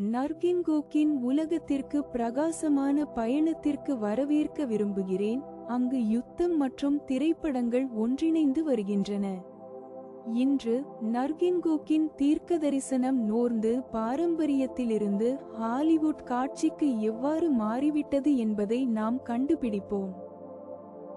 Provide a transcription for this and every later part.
நர்கின்கோக்கின் உலகத்திற்கு பிரகாசமான பயணத்திற்கு வரவேற்க விரும்புகிறேன். அங்கு யுத்தம் மற்றும் திரைப்படங்கள் ஒன்றிணைந்து வருகின்றன. இன்று நர்கின்கோக்கின் தீர்க்க தரிசனம் நோர்ந்து பாரம்பரியத்திலிருந்து ஹாலிவுட் காட்சிக்கு எவ்வாறு மாறிவிட்டது என்பதை நாம் கண்டுபிடிப்போம்.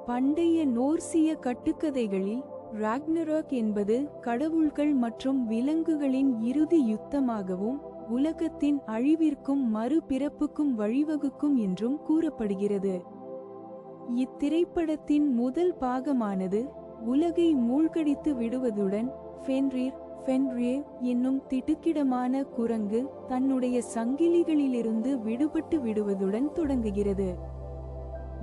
பண்டைய நோர்சிய கட்டுக்கதைகளில் ராக்னராக் என்பது கடவுள்கள் மற்றும் விலங்குகளின் இறுதி யுத்தமாகவும் உலகத்தின் அழிவிற்கும் மறுபிறப்புக்கும் வழிவகுக்கும் என்றும் கூறப்படுகிறது. இத்திரைப்படத்தின் முதல் பாகமானது உலகை மூழ்கடித்து விடுவதுடன் ஃபென்ரீர் ஃபென்ரே என்னும் திடுக்கிடமான குரங்கு தன்னுடைய சங்கிலிகளிலிருந்து விடுபட்டு விடுவதுடன் தொடங்குகிறது.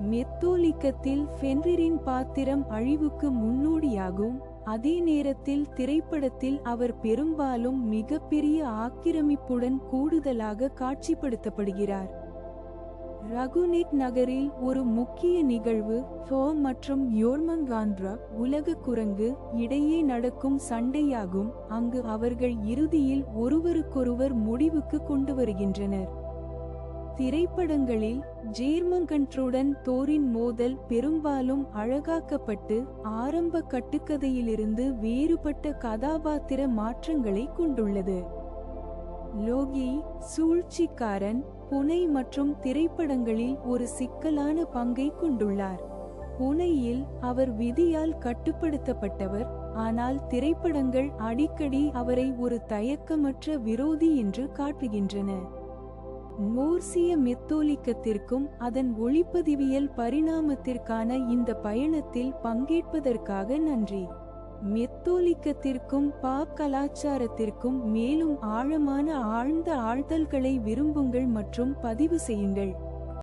மெத்தோலிக்கத்தில் ஃபென்ரிரின் பாத்திரம் அழிவுக்கு முன்னோடியாகும். அதே நேரத்தில் திரைப்படத்தில் அவர் பெரும்பாலும் மிகப்பெரிய ஆக்கிரமிப்புடன் கூடுதலாக காட்சிப்படுத்தப்படுகிறார். ரகுனிக் நகரில் ஒரு முக்கிய நிகழ்வு ஃபோ மற்றும் யோர்மங்காந்திரா உலக குரங்கு இடையே நடக்கும் சண்டையாகும். அங்கு அவர்கள் இறுதியில் ஒருவருக்கொருவர் முடிவுக்கு கொண்டு வருகின்றனர். திரைப்படங்களில் ஜேர்மங்கன்றுடன் தோரின் மோதல் பெரும்பாலும் அழகாக்கப்பட்டு ஆரம்ப கட்டுக்கதையிலிருந்து வேறுபட்ட கதாபாத்திர மாற்றங்களை கொண்டுள்ளது. லோகி சூழ்ச்சிக்காரன் புனை மற்றும் திரைப்படங்களில் ஒரு சிக்கலான பங்கை கொண்டுள்ளார். புனையில் அவர் விதியால் கட்டுப்படுத்தப்பட்டவர் ஆனால் திரைப்படங்கள் அடிக்கடி அவரை ஒரு தயக்கமற்ற விரோதி என்று காட்டுகின்றன. மூர்சிய மெத்தோலிக்கத்திற்கும் அதன் ஒளிப்பதிவியல் பரிணாமத்திற்கான இந்த பயணத்தில் பங்கேற்பதற்காக நன்றி. மெத்தோலிக்கத்திற்கும் பாப் கலாச்சாரத்திற்கும் மேலும் ஆழமான ஆழ்ந்த ஆழ்தல்களை விரும்புங்கள் மற்றும் பதிவு செய்யுங்கள்.